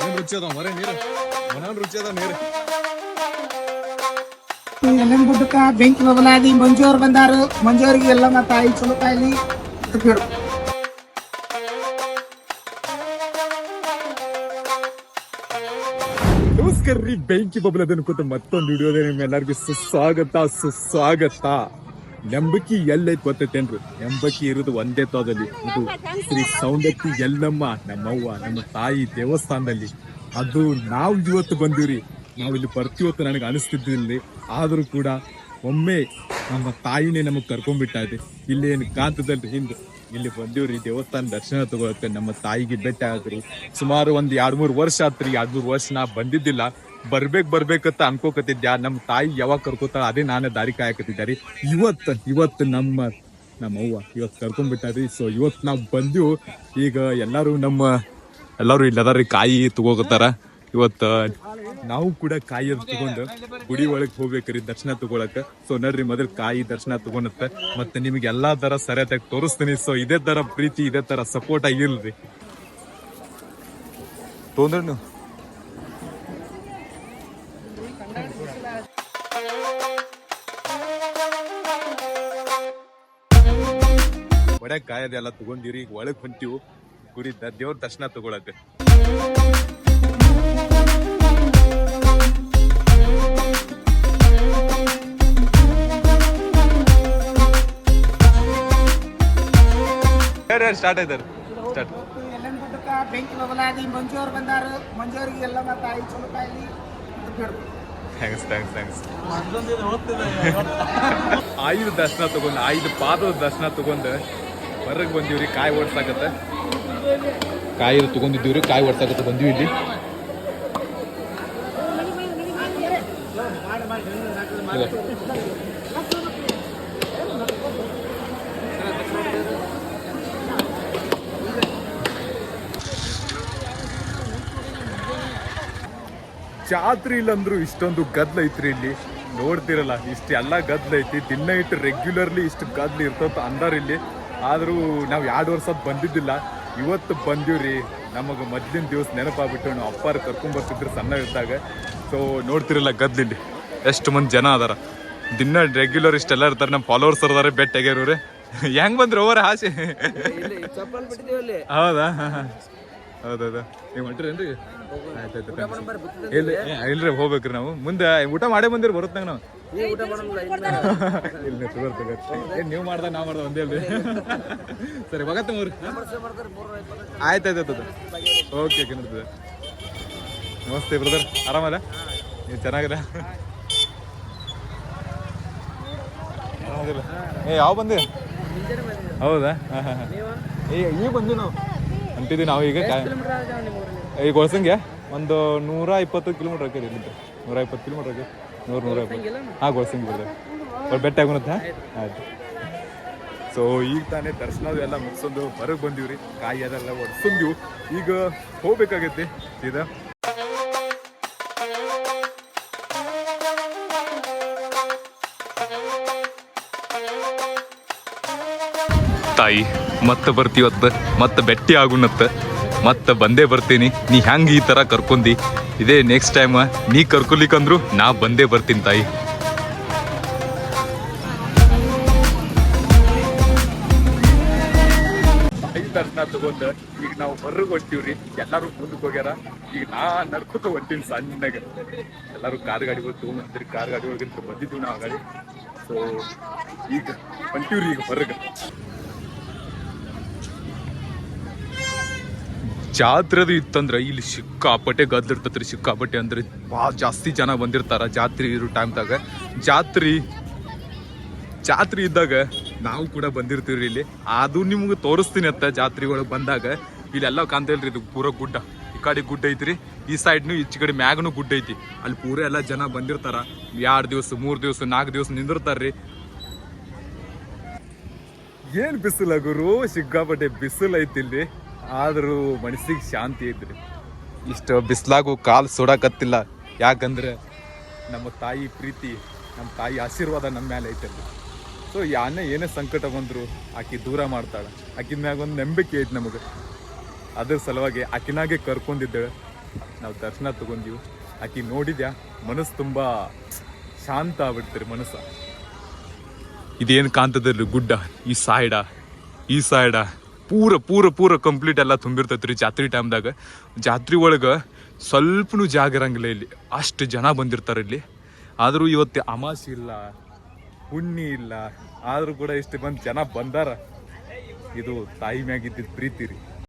ಏನ್ ರುಚಿ ಅದಾವ ಮರೆ ನೀರು ಮನ ರುಚಿ ಅದಾವ ನೀರು ಎಲ್ಲನ್ ಗುಡ್ಡಕ್ಕ ಬೆಂಕಿ ಬಬಲಾದಿ ಮಂಜು ಅವ್ರು ಬಂದಾರು ಮಂಜು ಅವ್ರಿಗೆ ಎಲ್ಲ ಮತ್ತ ತಾಯಿ ಚಲೋ ಕಾಯ್ಲಿ ಅಂತ ಕೇಳು ನಮಸ್ಕಾರ ರೀ ಬೆಂಕಿ ಬಬಲ್ ಅದನ್ನ ಕೂತ ಮತ್ತೊಂದು ವಿಡಿಯೋದ ನಿಮ್ಮೆಲ್ಲರಿಗೂ ಸುಸ್ವಾಗತ ಸುಸ್ವಾಗತ ನಂಬಕಿ ಎಲ್ಲೈತ್ ಗೊತ್ತೈತೇನ್ರಿ ನಂಬಿಕೆ ಇರೋದು ಒಂದೇ ತೋದಲ್ಲಿ. ಇದು ಶ್ರೀ ಸೌಂದತ್ತಿ ಎಲ್ಲಮ್ಮ ನಮ್ಮವ್ವ, ನಮ್ಮ ತಾಯಿ ದೇವಸ್ಥಾನದಲ್ಲಿ. ಅದು ನಾವು ಇವತ್ತು ಬಂದಿವ್ರಿ. ನಾವು ಇಲ್ಲಿ ಬರ್ತೀವತ್ತು ನನಗೆ ಅನಿಸ್ತಿದ್ದಿಲ್ಲ ಆದರೂ ಕೂಡ ಒಮ್ಮೆ ನಮ್ಮ ತಾಯಿನೇ ನಮಗೆ ಕರ್ಕೊಂಡ್ಬಿಟ್ಟ ಇದೆ. ಇಲ್ಲಿ ಏನು ಕಾಂತದಲ್ರಿ ಹಿಂದೆ. ಇಲ್ಲಿ ಬಂದಿವ್ರಿ, ದೇವಸ್ಥಾನ ದರ್ಶನ ತಗೊಳಕ್ಕೆ ನಮ್ಮ ತಾಯಿಗೆ ಬೆಟ್ಟ ಆದ್ರಿ. ಸುಮಾರು ಒಂದು ಎರಡು ಮೂರು ವರ್ಷ ಆತ್ರಿ. ಎರಡು ಮೂರು ವರ್ಷ ನಾ ಬಂದಿದ್ದಿಲ್ಲ. ಬರ್ಬೇಕ್ ಬರ್ಬೇಕಂತ ಅನ್ಕೋಕತ್ತಿದ್ಯಾ? ನಮ್ಮ ತಾಯಿ ಯಾವಾಗ ಕರ್ಕೋತಾಳ ಅದೇ ನಾನೇ ದಾರಿ ಕಾಯಕತ್ತಿದ್ದಾರಿ ಇವತ್ತು ಇವತ್ತು ನಮ್ಮ ನಮ್ಮ ಅವ್ವ ಇವತ್ತು ಕರ್ಕೊಂಡ್ಬಿಟ್ಟಾರಿ ಸೊ ಇವತ್ತು ನಾವು ಬಂದಿವು. ಈಗ ಎಲ್ಲರೂ ನಮ್ಮ, ಎಲ್ಲರೂ ಇಲ್ಲದಾರಿ ಕಾಯಿ ತಗೋಕತ್ತಾರ. ಇವತ್ತು, ನಾವು ಕೂಡ ಕಾಯಿ ಅದ್ ತಗೊಂಡು ಗುಡಿ ಒಳಗ್ ಹೋಗ್ಬೇಕ್ರಿ ದರ್ಶನ ತಗೊಳಕ. ಸೊ ನೋಡ್ರಿ ಮೊದಲು ಕಾಯಿ ದರ್ಶನ ತಗೊಂಡತ್ತ. ಮತ್ತೆ ನಿಮ್ಗೆ ಎಲ್ಲಾ ತರ ಸರಿಯಾಗಿ ತೋರಿಸ್ತೀನಿ. ಸೊ ಇದೇ ತರ ಪ್ರೀತಿ, ಇದೇ ತರ ಸಪೋರ್ಟ್ ಆಗಿಲ್ರಿ. ತೊಂದ್ರೆ ನೀವು ಕಾಯೋದೆಲ್ಲ ತಗೊಂಡಿರಿ ಈಗ ಒಳಗೆ ಹೊಂಟಿವು. ಗುರಿದ್ದ ದೇವ್ರ ದರ್ಶನ ತಗೊಳಕ್ಕೆ. ಸ್ಟಾರ್ಟ್ ಆಯ್ತಾರೆ ಸ್ಟಾರ್ಟ್ ಬೆಂಕಿ ಬಬಲಾದಿ ಮಂಜೋರ್ ಬಂದಾರು ಮಂಜು ಅವ್ರಿಗೆ ಎಲ್ಲ ಮತ್ತ ತಾಯಿ ಚಲೋ ಕಾಯ್ಲಿ ಥ್ಯಾಂಕ್ಸ್ ಥ್ಯಾಂಕ್ಸ್ ಥ್ಯಾಂಕ್ಸ್ ಆಯುಧ ದರ್ಶನ ತಗೊಂಡು ಆಯುಧ ಪಾದದ ದರ್ಶನ ತಗೊಂಡು ಹೊರಗೆ ಬಂದೀವ್ರಿ, ಕಾಯಿ ಓಡ್ಸಾಕತ್ತ. ಕಾಯಿ ತಗೊಂಡಿದ್ದೀವ್ರಿ, ಕಾಯಿ ಓಡ್ಸಾಕತ್ತ, ಬಂದಿವಿ ಇಲ್ಲಿ. ಜಾತ್ರೆ ಇಲ್ಲಂದ್ರು ಇಷ್ಟೊಂದು ಗದ್ದಲ ಐತ್ರಿ ಇಲ್ಲಿ. ನೋಡ್ತಿರಲ್ಲ ಇಷ್ಟು ಎಲ್ಲ ಗದ್ಲ ಐತಿ. ದಿನ ಇಟ್ಟು ರೆಗ್ಯುಲರ್ಲಿ ಇಷ್ಟು ಗದ್ಲ ಇರ್ತದ ಅಂದಾರ ಇಲ್ಲಿ. ಆದ್ರೂ ನಾವು ಎರಡು ವರ್ಷ ಬಂದಿದ್ದಿಲ್ಲ. ಇವತ್ತು ಬಂದೀವ್ರಿ. ನಮಗೆ ಮೊದಲಿನ ದಿವಸ ನೆನಪಾಗ್ಬಿಟ್ಟು ನಾವು ಅಪ್ಪಾರ ಕರ್ಕೊಂಬರ್ತಿದ್ರು ಸಣ್ಣ ಇದ್ದಾಗ. ಸೊ ನೋಡ್ತಿರಲ್ಲ ಗದ್ದಿಲ್ಲಿ ಎಷ್ಟು ಮಂದಿ ಜನ ಅದಾರ. ದಿನ ರೆಗ್ಯುಲರ್ ಇಷ್ಟೆಲ್ಲ ಇರ್ತಾರೆ. ನಮ್ಮ ಫಾಲೋವರ್ಸ್ ಅದಾರೆ ಬೆಟ್ ಆಗ್ಯಾರವ್ರೆ ಹೆಂಗ್ ಬಂದ್ರು? ಓವರ್ ಆಸೆ. ಹೌದಾ? ಹೌದೌದು ನೀವು ಹೊಂಟ್ರೇನ್ರಿ ಆಯ್ತಾಯ್ತು ಇಲ್ಲ ಇಲ್ರಿ ಹೋಗ್ಬೇಕ್ರಿ ನಾವು. ಮುಂದೆ ಊಟ ಮಾಡೇ ಬಂದಿರಿ ಬರುತ್ತೆ ನಾವು. ಇಲ್ಲ ತಗೋರ್ ನೀವು ಮಾಡ್ದ ನಾವು ಮಾಡ್ದ ಒಂದೇ ಅಲ್ರಿ. ಸರಿ ಬಗತ್ತ ಮೂರು. ಆಯ್ತಾಯ್ತು ಓಕೆ ಓಕೆ ನೋಡ್ತದೆ ನಮಸ್ತೆ ಬ್ರದರ್. ಆರಾಮಲ್ಲ? ನೀವು ಚೆನ್ನಾಗಿದೆ ಏ ಯಾವ ಬಂದೆ? ಹೌದಾ? ಹಾಂ ಹಾಂ ಏ ಈಗ ಬಂದು ನಾವು. ಅಂತಿದ್ವಿ ನಾವು ಈಗ ಈಗ ಗೊಳಸಂಗೆ ಒಂದು ನೂರ ಇಪ್ಪತ್ತು ಕಿಲೋಮೀಟರ್ ಆಕೈತಿ ಇಲ್ಲಿಂದ. ನೂರ ಇಪ್ಪತ್ತು ಕಿಲೋಮೀಟರ್ ಆಕೈತಿ ನೂರು ನೂರ ಇಪ್ಪತ್ತು. ಹಾಂ ಗೊಳಸಂಗಿ ಬರ್ತಾರೆ ಅವ್ರು ಬೆಟ್ಟ ಆಗುನತ್ತ ಆಯ್ತು. ಸೊ ಈಗ ತಾನೇ ದರ್ಶನ ಎಲ್ಲ ಮುಗಿಸೊಂದು ಹೊರಗೆ ರೀ ಕಾಯಿ ಅದೆಲ್ಲ ಒಡ್ಸಂದಿವು ಈಗ ಹೋಗ್ಬೇಕಾಗೈತಿ ಸೀದಾ. ತಾಯಿ, ಮತ್ತೆ ಬರ್ತೀವತ್ತ ಮತ್ತೆ ಬೆಟ್ಟಿ ಆಗುಣತ್ತ ಮತ್ತೆ ಬಂದೇ ಬರ್ತೀನಿ, ನೀ ಹೆಂಗೆ ಈ ತರ ಕರ್ಕೊಂಡಿ ಇದೇ ನೆಕ್ಸ್ಟ್ ಟೈಮ್ ನೀ ಕರ್ಕೊಲಿಕ್ಕಂದ್ರು ನಾ ಬಂದೇ ಬರ್ತೀನಿ ತಾಯಿ. ದರ್ಶನ ತಗೊಂಡ ಈಗ ನಾವು ಹೊರಗೆ ಹೊಂಟಿವ್ರಿ ಎಲ್ಲರೂ ಮುಂದಕ್ಕೆ ಹೋಗ್ಯಾರ. ಈಗ ನಾ ನಡ್ಕೊತ ಹೊಂಟೀನಿ ಸಣ್ಣಗ. ಎಲ್ಲರೂ ಕಾರ್ ಗಾಡಿ ಹೋಗಿ ತಗೊಂಡ್ಬಂದಿರಿ ಕಾರ್ ಗಾಡಿ ಒಳಗಿಂತ ಬಂದಿದ್ವಿ ನಾವು ಗಾಡಿ ಸೊ ಈಗ ಹೊಂಟಿವ್ರಿ ಈಗ ಹೊರಗೆ. ಜಾತ್ರೆದು ಇತ್ತಂದ್ರೆ ಇಲ್ಲಿ ಸಿಕ್ಕಾಪಟ್ಟೆ ಗದ್ದಿರ್ತತ್ರಿ ಸಿಕ್ಕಾಪಟ್ಟೆ ಅಂದ್ರೆ ಭಾಳ ಜಾಸ್ತಿ ಜನ ಬಂದಿರ್ತಾರ ಜಾತ್ರೆ ಇರೋ ಟೈಮ್ದಾಗ ಜಾತ್ರೆ ಜಾತ್ರೆ ಇದ್ದಾಗ ನಾವು ಕೂಡ ಬಂದಿರ್ತೀವ್ರಿ ಇಲ್ಲಿ. ಅದು ನಿಮ್ಗೆ ತೋರಿಸ್ತೀನಿ ಅತ್ತ ಜಾತ್ರೆ ಒಳಗೆ ಬಂದಾಗ. ಇಲ್ಲೆಲ್ಲ ಕಾಣ್ತೇಳ್ರಿ ಇದು ಪೂರ ಗುಡ್ಡ. ಈ ಕಡೆ ಗುಡ್ಡ ಐತ್ರಿ, ಈ ಸೈಡ್ನು ಈಚೆ ಕಡೆ ಮ್ಯಾಗನು ಗುಡ್ಡ ಐತಿ. ಅಲ್ಲಿ ಪೂರ ಎಲ್ಲ ಜನ ಬಂದಿರ್ತಾರ. ಎರಡು ದಿವಸ, ಮೂರು ದಿವಸ, ನಾಲ್ಕು ದಿವಸ ನಿಂದಿರ್ತಾರ್ರಿ. ಏನ್ ಬಿಸಿಲ ಗುರು? ಸಿಕ್ಕಾಪಟ್ಟೆ ಬಿಸಿಲು ಐತಿ ಇಲ್ಲಿ ಆದ್ರೂ ಮನಸ್ಸಿಗೆ ಶಾಂತಿ ಇದ್ರಿ. ಇಷ್ಟು ಬಿಸ್ಲಾಗು ಕಾಲು ಸುಡಕತ್ತಿಲ್ಲ. ಯಾಕಂದ್ರೆ ನಮ್ಮ ತಾಯಿ ಪ್ರೀತಿ ನಮ್ಮ ತಾಯಿ ಆಶೀರ್ವಾದ ನಮ್ಮ ಮೇಲೆ ಐತಲ್ರಿ. ಸೊ ಯಾನೇ ಏನೇ ಸಂಕಟ ಬಂದ್ರು ಆಕೆ ದೂರ ಮಾಡ್ತಾಳೆ. ಆಕಿನ ಮ್ಯಾಗ ಒಂದು ನಂಬಿಕೆ ಐತೆ ನಮಗೆ. ಅದ್ರ ಸಲುವಾಗಿ ಆಕಿನಾಗೆ ಕರ್ಕೊಂಡಿದ್ದೇಳೆ. ನಾವು ದರ್ಶನ ತಗೊಂಡಿವಿ. ಆಕಿ ನೋಡಿದ್ಯಾ ಮನಸ್ಸು ತುಂಬ ಶಾಂತ ಆಗ್ಬಿಡ್ತೀರಿ ಮನಸ್ಸ. ಇದೇನು ಕಾಂತದಲ್ಲಿ ಗುಡ್ಡ? ಈ ಸಾಯ್ಡ ಈ ಸಾಯ್ಡ ಪೂರ ಪೂರ ಪೂರ ಕಂಪ್ಲೀಟ್ ಎಲ್ಲ ತುಂಬಿರ್ತೈತೆ ರೀ ಜಾತ್ರೆ ಟೈಮ್ದಾಗ ಜಾತ್ರೆ ಒಳಗೆ ಸ್ವಲ್ಪನು ಜಾಗ ಇರಂಗಿಲ್ಲ ಇಲ್ಲಿ. ಅಷ್ಟು ಜನ ಬಂದಿರ್ತಾರೆ ಇಲ್ಲಿ. ಆದರೂ ಇವತ್ತು ಅಮಾಸಿ ಇಲ್ಲ, ಹುಣ್ಣಿ ಇಲ್ಲ, ಆದರೂ ಕೂಡ ಇಷ್ಟು ಬಂದು ಜನ ಬಂದಾರ. ಇದು ತಾಯಿ ಮ್ಯಾಗಿದ್ದಿದ್ದು ಪ್ರೀತಿ ರೀ.